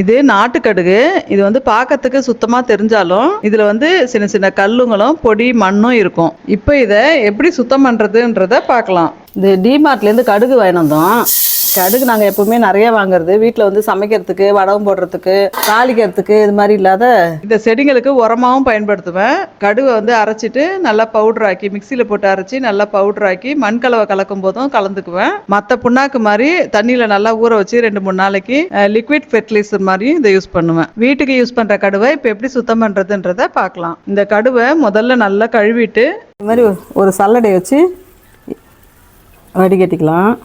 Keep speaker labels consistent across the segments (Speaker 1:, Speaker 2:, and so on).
Speaker 1: இது நாட்டுக்கடுகு. இது வந்து பார்க்கறதுக்கு சுத்தமா தெரிஞ்சாலும் இதுல வந்து சின்ன சின்ன கல்லுங்களும் பொடி மண்ணும் இருக்கும். இப்போ இதை எப்படி சுத்தம் பண்றதுன்றத பார்க்கலாம்
Speaker 2: இது டிமார்ட்லேருந்து கடுகு வாங்கினதும் கடுகு நாங்கள் எப்பவுமே நிறைய வாங்குறது. வீட்டில் வந்து சமைக்கிறதுக்கு வடகம் போடுறதுக்கு தாளிக்கிறதுக்கு இது மாதிரி இல்லாத
Speaker 1: இந்த செடிங்களுக்கு உரமாவும் பயன்படுத்துவேன். கடுவை வந்து அரைச்சிட்டு நல்லா பவுடர் ஆக்கி மிக்சியில் போட்டு அரைச்சி நல்லா பவுடர் ஆக்கி மண் கலவை கலக்கும் போதும் கலந்துக்குவேன். மற்ற புண்ணாக்கு மாதிரி தண்ணியில் நல்லா ஊற வச்சு ரெண்டு மூணு நாளைக்கு லிக்விட் ஃபெர்டிலைசர் மாதிரி இதை யூஸ் பண்ணுவேன். வீட்டுக்கு யூஸ் பண்ணுற கடுவை இப்போ எப்படி சுத்தம் பண்ணுறதுன்றத பார்க்கலாம். இந்த கடுவை முதல்ல நல்லா கழுவிட்டு
Speaker 2: இது மாதிரி ஒரு- ஒரு சல்லடை வச்சு வடிகட்டிக்கலாம்.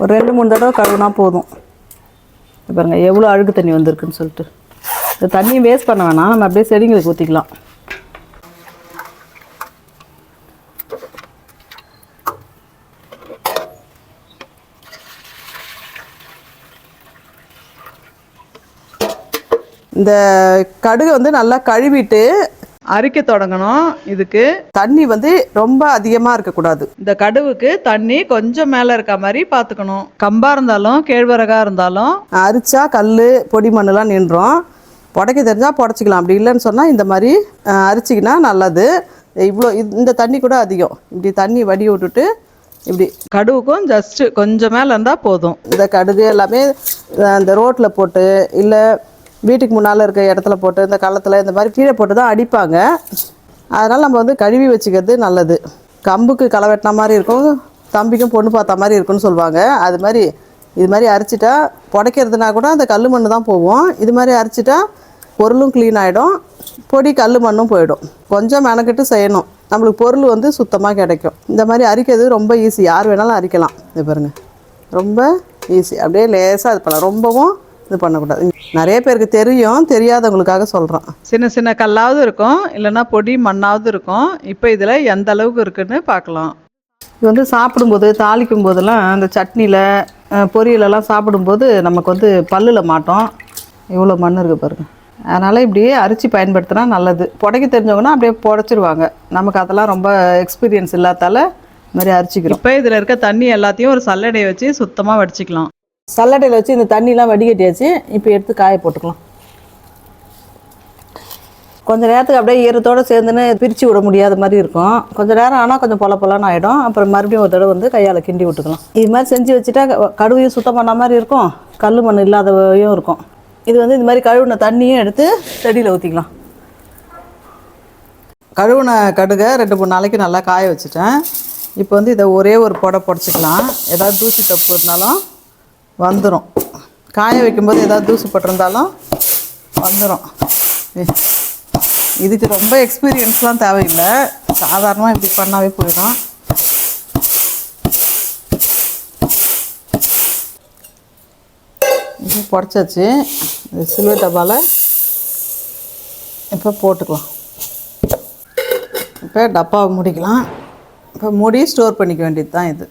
Speaker 2: ஒரு ரெண்டு மூணு தடவை கழுவுனா போதும். இப்ப பாருங்க எவ்வளோ அழுக்கு தண்ணி வந்திருக்குன்னு சொல்லிட்டு. இந்த தண்ணியை வேஸ்ட் பண்ண வேணாம். நம்ம அப்படியே செடிங்களுக்கு ஊற்றிக்கலாம் இந்த கடுகை வந்து நல்லா கழுவிட்டு
Speaker 1: அரிக்க தொடங்கணும். இதுக்கு
Speaker 2: தண்ணி வந்து ரொம்ப அதிகமாக இருக்கக்கூடாது.
Speaker 1: இந்த கடுவுக்கு தண்ணி கொஞ்சம் மேலே இருக்க மாதிரி பார்த்துக்கணும் கம்பா இருந்தாலும் கேழ்வரகா இருந்தாலும்.
Speaker 2: அரிச்சா கல் பொடி மண்ணெலாம் நின்றோம். புடைக்க தெரிஞ்சால் புடச்சிக்கலாம். அப்படி இல்லைன்னு சொன்னால் இந்த மாதிரி அரிச்சிக்கினா நல்லது. இவ்வளோ இந்த தண்ணி கூட அதிகம். இப்படி தண்ணி வடி விட்டுட்டு இப்படி
Speaker 1: கடுவுக்கும் ஜஸ்ட் கொஞ்சம் மேலே இருந்தால் போதும்.
Speaker 2: இந்த கடுகு எல்லாமே இந்த ரோட்டில் போட்டு இல்லை வீட்டுக்கு முன்னால் இருக்க இடத்துல போட்டு இந்த களத்தில் இந்த மாதிரி கீழே போட்டு தான் அடிப்பாங்க. அதனால் நம்ம வந்து கழுவி வச்சுக்கிறது நல்லது. கம்புக்கு களை வெட்டின மாதிரி இருக்கும் தம்பிக்கும் பொண்ணு பார்த்த மாதிரி இருக்கும்னு சொல்லுவாங்க. அது மாதிரி இது மாதிரி அரைச்சிட்டா புடைக்கிறதுனா கூட அந்த கல் மண் தான் போவோம் இது மாதிரி அரைச்சிட்டா பொருளும் க்ளீன் ஆகிடும் பொடி கல் மண்ணும் போயிடும். கொஞ்சம் மெனக்கிட்டு செய்யணும். நம்மளுக்கு பொருள் வந்து சுத்தமாக கிடைக்கும். இந்த மாதிரி அரிக்கிறது ரொம்ப ஈஸி யார் வேணாலும் அரிக்கலாம். இது பாருங்கள் ரொம்ப ஈஸி அப்படியே லேசாக இது பண்ணலாம். ரொம்பவும் இது பண்ணக்கூடாது. நிறைய பேருக்கு தெரியும் தெரியாதவங்களுக்காக சொல்கிறோம்
Speaker 1: சின்ன சின்ன கல்லாவது இருக்கும் இல்லைன்னா பொடி மண்ணாவது இருக்கும். இப்போ இதில் எந்த அளவுக்கு இருக்குன்னு பார்க்கலாம்.
Speaker 2: இது வந்து சாப்பிடும்போது தாளிக்கும் போதெல்லாம் அந்த சட்னியில் பொரியலெல்லாம் சாப்பிடும்போது நமக்கு வந்து பல்லில் மாட்டோம். இவ்வளோ மண் இருக்குது பாருங்க. அதனால் இப்படியே அரிச்சு பயன்படுத்தினா நல்லது. புடைக்க தெரிஞ்சவங்கன்னா அப்படியே புடைச்சிருவாங்க. நமக்கு அதெல்லாம் ரொம்ப எக்ஸ்பீரியன்ஸ் இல்லாதால மாதிரி அரிச்சிக்கிறோம்.
Speaker 1: இப்போ இதில் இருக்க தண்ணி எல்லாத்தையும் ஒரு சல்லடையை வச்சு சுத்தமாக வடிச்சிக்கலாம்.
Speaker 2: சல்லட்டையில் வச்சு இந்த தண்ணிலாம் வடிகட்டியாச்சு. இப்போ எடுத்து காய போட்டுக்கலாம். கொஞ்சம் நேரத்துக்கு அப்படியே ஈரத்தோடு சேர்ந்துன்னு பிரித்து விட முடியாத மாதிரி இருக்கும். கொஞ்சம் நேரம் ஆனால் கொஞ்சம் பொல பொலன்னு ஆகிடும் அப்புறம் மறுபடியும் ஒரு தடவை வந்து கையால் கிண்டி விட்டுக்கலாம். இது மாதிரி செஞ்சு வச்சுட்டா க- கடுவையும் சுத்தம் பண்ண மாதிரி இருக்கும். கல் மண் இல்லாதவையும் இருக்கும். இது வந்து இது மாதிரி கழுவுன தண்ணியும் எடுத்து செடியில் ஊற்றிக்கலாம் கழுவுன கடுகை ரெண்டு மூணு நாளைக்கு நல்லா காய வச்சுட்டேன். இப்போ வந்து இதை ஒரே ஒரு புடை புடச்சிக்கலாம். ஏதாவது தூசி தப்பு இருந்தாலும் வந்துடும் காய வைக்கும்போது ஏதாவது தூசு பட்டிருந்தாலும் வந்துடும் இதுக்கு ரொம்ப எக்ஸ்பீரியன்ஸ்லாம் தேவையில்லை. சாதாரணமாக இப்படி பண்ணாவே போயிடும். இது புடச்சாச்சு இந்த சில்வர் டப்பாவில் இப்போ போட்டுக்கலாம். இப்போ டப்பாவை முடிக்கலாம். இப்போ மூடி ஸ்டோர் பண்ணிக்க வேண்டியது தான் இது.